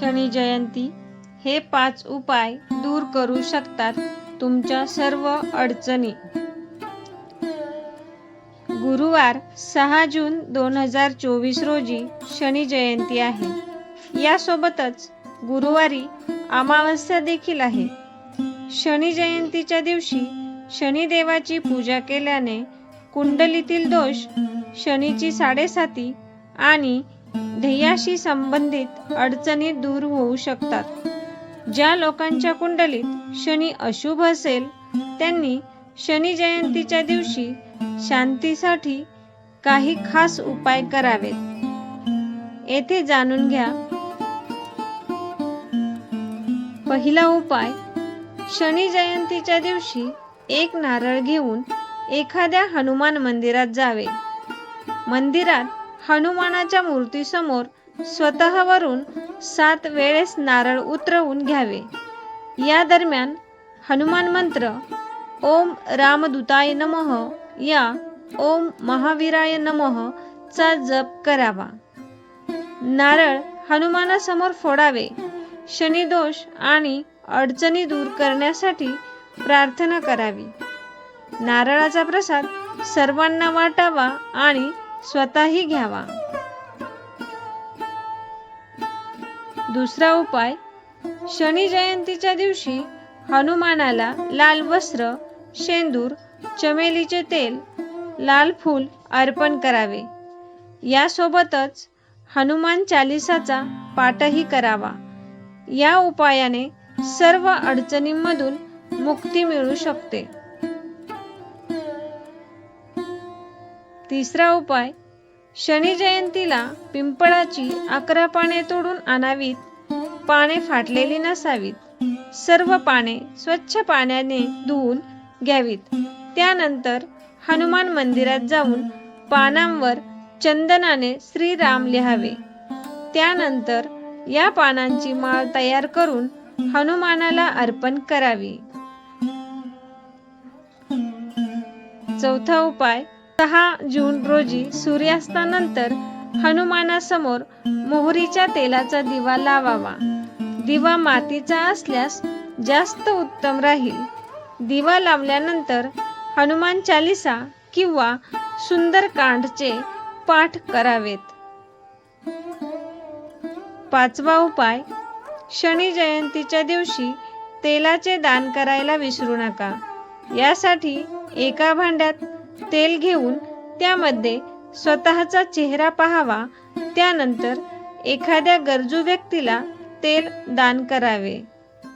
शनी जयंती हे पाच उपाय दूर करू शकतात तुमच्या सर्व अडचणी. गुरुवार सहा जून दोन हजार चोवीस रोजी शनी जयंती आहे. यासोबतच गुरुवारी अमावस्या देखील आहे. शनी जयंतीच्या दिवशी शनिदेवाची पूजा केल्याने कुंडलीतील दोष शनीची साडेसाती आणि ध्येयाशी संबंधित अडचणी दूर होऊ शकतात. ज्या लोकांच्या कुंडलीत शनी अशुभ असेल त्यांनी शनी जयंतीच्या दिवशी शांतीसाठी काही खास उपाय करावेत. येथे जाणून घ्या. पहिला उपाय शनी जयंतीच्या दिवशी एक नारळ घेऊन एखाद्या हनुमान मंदिरात जावे. मंदिरात हनुमानाच्या मूर्तीसमोर स्वतःवरून सात वेळेस नारळ उतरवून घ्यावे. या दरम्यान हनुमान मंत्र ओम रामदूताय नमः या ओम महावीराय नमः चा जप करावा. नारळ हनुमानासमोर फोडावे. शनिदोष आणि अडचणी दूर करण्यासाठी प्रार्थना करावी. नारळाचा प्रसाद सर्वांना वाटावा आणि स्वतःही घ्यावा. दुसरा उपाय शनी जयंतीच्या दिवशी हनुमानाला लाल वस्त्र शेंदूर चमेलीचे तेल लाल फूल अर्पण करावे. यासोबतच हनुमान चालिसाचा पाठही करावा. या उपायाने सर्व अडचणींमधून मुक्ती मिळू शकते. तिसरा उपाय शनी जयंतीला पिंपळाची अकरा पाने तोडून आणावीत पाने फाटलेली नसावीत. सर्व पाने स्वच्छ पाण्याने धुवून घ्यावीत. त्यानंतर हनुमान मंदिरात जाऊन पानांवर चंदनाने श्रीराम लिहावे. त्यानंतर या पानांची माळ तयार करून हनुमानाला अर्पण करावी. चौथा उपाय सहा जून रोजी सूर्यास्तानंतर हनुमानासमोर मोहरीच्या तेलाचा दिवा लावावा. दिवा मातीचा असल्यास जास्त उत्तम राहील. दिवा लावल्यानंतर हनुमान चालिसा किंवा सुंदरकांडचे पाठ करावेत. पाचवा उपाय शनी जयंतीच्या दिवशी तेलाचे दान करायला विसरू नका. यासाठी एका भांड्यात तेल घेऊन त्यामध्ये स्वतःचा चेहरा पाहावा. त्यानंतर एखाद्या गरजू व्यक्तीला तेल दान करावे.